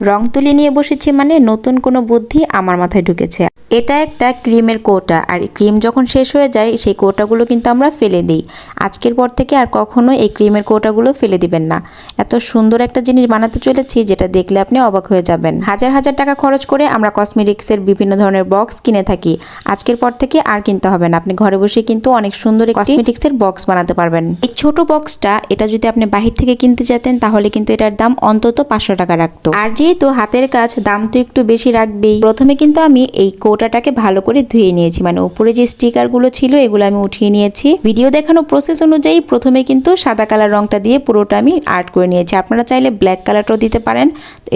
রং তুলি নিয়ে বসেছি মানে নতুন কোনো বুদ্ধি আমার মাথায় ঢুকেছে। এটা একটা ক্রিমের কোটা আর ক্রিম যখন শেষ হয়ে যায়, সেই কোটাগুলো কিন্তু আমরা ফেলে দিই। আজকের পর থেকে আর কখনো এই ক্রিমের কোটাগুলো ফেলে দিবেন না। এত সুন্দর একটা জিনিস বানাতে চলেছি যেটা দেখলে আপনি অবাক হয়ে যাবেন। হাজার হাজার টাকা খরচ করে আমরা কসমেটিক্সের বিভিন্ন ধরনের বক্স কিনে থাকি। আজকের পর থেকে আর কিনতে হবে না। আপনি ঘরে বসে কিন্তু অনেক সুন্দর কসমেটিক্সের বক্স বানাতে পারবেন। এই ছোট বক্সটা, এটা যদি আপনি বাহির থেকে কিনতে যেতেন, তাহলে কিন্তু এটার দাম অন্তত পাঁচশো টাকা রাখতো আর যেহেতু হাতের কাজ, দাম তো একটু বেশি রাখবেই। প্রথমে কিন্তু আমি এই কোটাটাকে ভালো করে ধুয়ে নিয়েছি। মানে উপরে যে স্টিকারগুলো ছিল, এগুলো আমি উঠিয়ে নিয়েছি। ভিডিও দেখানো প্রসেস অনুযায়ী প্রথমে কিন্তু সাদা কালার রংটা দিয়ে পুরোটা আমি আর্ট করে নিয়েছি। আপনারা চাইলে ব্ল্যাক কালারটাও দিতে পারেন,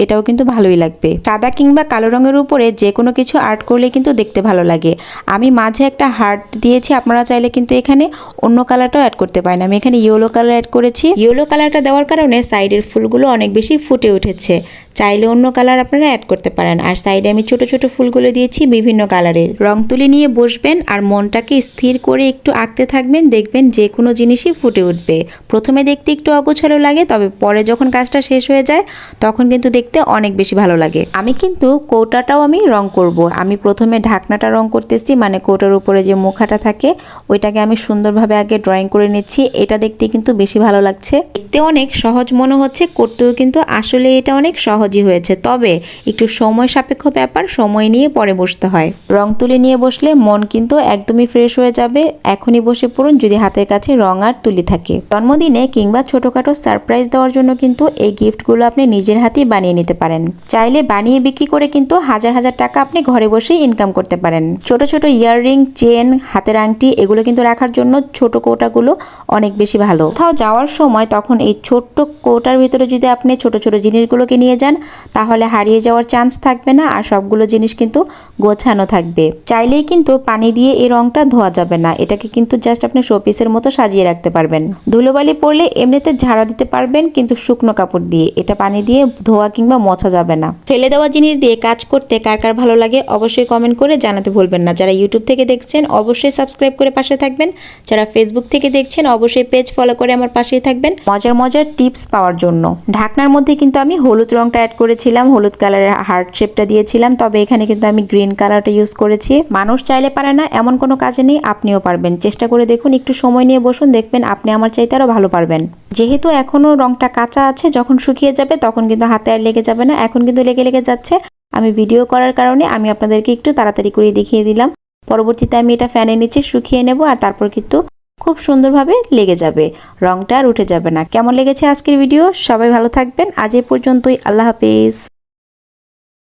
এটাও কিন্তু ভালোই লাগবে। সাদা কিংবা কালো রঙের উপরে যে কোনো কিছু আর্ট করলে কিন্তু দেখতে ভালো লাগে। আমি মাঝে একটা হার্ট দিয়েছি, আপনারা চাইলে কিন্তু এখানে অন্য কালারটাও অ্যাড করতে পারেন। আমি এখানে ইয়েলো কালার অ্যাড করেছি। ইয়েলো কালারটা দেওয়ার কারণে সাইডের ফুলগুলো অনেক বেশি ফুটে উঠেছে। চাইলে অন্য কালার আপনারা অ্যাড করতে পারেন। আর সাইডে আমি ছোট ছোট ফুলগুলো দিয়েছি বিভিন্ন কালারের। রং তুলি নিয়ে বসবেন আর মনটাকে স্থির করে একটু আঁকতে থাকবেন, দেখবেন যে কোনো জিনিসই ফুটে উঠবে। প্রথমে দেখতে একটু অগোছালো লাগে, তবে পরে যখন কাজটা শেষ হয়ে যায়, তখন কিন্তু দেখতে অনেক বেশি ভালো লাগে। আমি কিন্তু কৌটাটাও আমি রং করব। আমি প্রথমে ঢাকনাটা রং করতেছি মানে কৌটার উপরে যে মুখাটা থাকে, ওইটাকে আমি সুন্দরভাবে আগে ড্রয়িং করে নিচ্ছি। এটা দেখতে কিন্তু বেশি ভালো লাগছে। দেখতে অনেক সহজ মনে হচ্ছে, করতেও কিন্তু আসলে এটা অনেক সহজই হয়েছে তবে একটু সময় সাপেক্ষ ব্যাপার, সময় নিয়ে পরে বসতে হয়। রং তুলি নিয়ে বসলে মন কিন্তু একদমই ফ্রেশ হয়ে যাবে। এখনই বসে পড়ুন যদি হাতের কাছে রং আর তুলি থাকে। জন্মদিনে কিংবা ছোটখাটো সারপ্রাইজ দেওয়ার জন্য কিন্তু এই গিফটগুলো আপনি নিজের হাতেই বানিয়ে নিতে পারেন। চাইলে বানিয়ে বিক্রি করে কিন্তু হাজার হাজার টাকা আপনি ঘরে বসেই ইনকাম করতে পারেন। ছোট ছোট ইয়াররিং চেন হাতের আংটি এগুলো কিন্তু রাখার জন্য ছোট কৌটাগুলো অনেক বেশি ভালো। কোথাও যাওয়ার সময় তখন এই ছোট্ট কৌটার ভিতরে যদি আপনি ছোট ছোট জিনিসগুলোকে নিয়ে যান তাহলে হারিয়ে যাওয়ার চান্স থাকবে না আর সবগুলো জিনিস কিন্তু গোছানো থাকবে। চাইলেই কিন্তু পানি দিয়ে এই রংটা ধোয়া যাবে না। এটাকে কিন্তু জাস্ট আপনি শোপিসের মতো সাজিয়ে রাখতে পারবেন। ধুলোবালি পড়লে এমনিতে ঝাড়া দিতে পারবেন কিন্তু শুকনো কাপড় দিয়ে। এটা পানি দিয়ে ধোয়া কিংবা মোছা যাবে না। ফেলে দেওয়া জিনিস দিয়ে কাজ করতে কার কার ভালো লাগে অবশ্যই কমেন্ট করে জানাতে ভুলবেন না। যারা ইউটিউব থেকে দেখছেন, অবশ্যই সাবস্ক্রাইব করে পাশে থাকবেন। যারা ফেসবুক থেকে দেখছেন, অবশ্যই পেজ ফলো করে আমার পাশেই থাকবেন। মজার মজার টিপস পাওয়ার জন্য। ঢাকনার মধ্যে কিন্তু আমি হলুদ রংটা অ্যাড করেছিলাম, হলুদ কালারের হার্ট শেপটা দিয়েছিলাম, তবে এখানে কিন্তু আমি গ্রিন কালারটা ইউজ করেছি। মানুষ চাইলে পারে না, এমন কোনো কাজে নেই, আপনিও পারবেন। চেষ্টা করে দেখুন, একটু সময় নিয়ে বসুন, দেখবেন আপনি আমার চাইতে আরও ভালো পারবেন। যেহেতু এখনও রংটা কাঁচা আছে, যখন শুকিয়ে যাবে তখন কিন্তু হাতে আর লেগে যাবে না, এখন কিন্তু লেগে লেগে যাচ্ছে। আমি ভিডিও করার কারণে আমি আপনাদেরকে একটু তাড়াতাড়ি করে দেখিয়ে দিলাম। পরবর্তীতে আমি এটা ফ্যানের নিচে শুকিয়ে নেব আর তারপর কিন্তু খুব সুন্দরভাবে লেগে যাবে। রংটা আর উঠে যাবে না। কেমন লেগেছে আজকের ভিডিও? সবাই ভালো থাকবেন। আজ এই পর্যন্তই। আল্লাহ হাফিজ।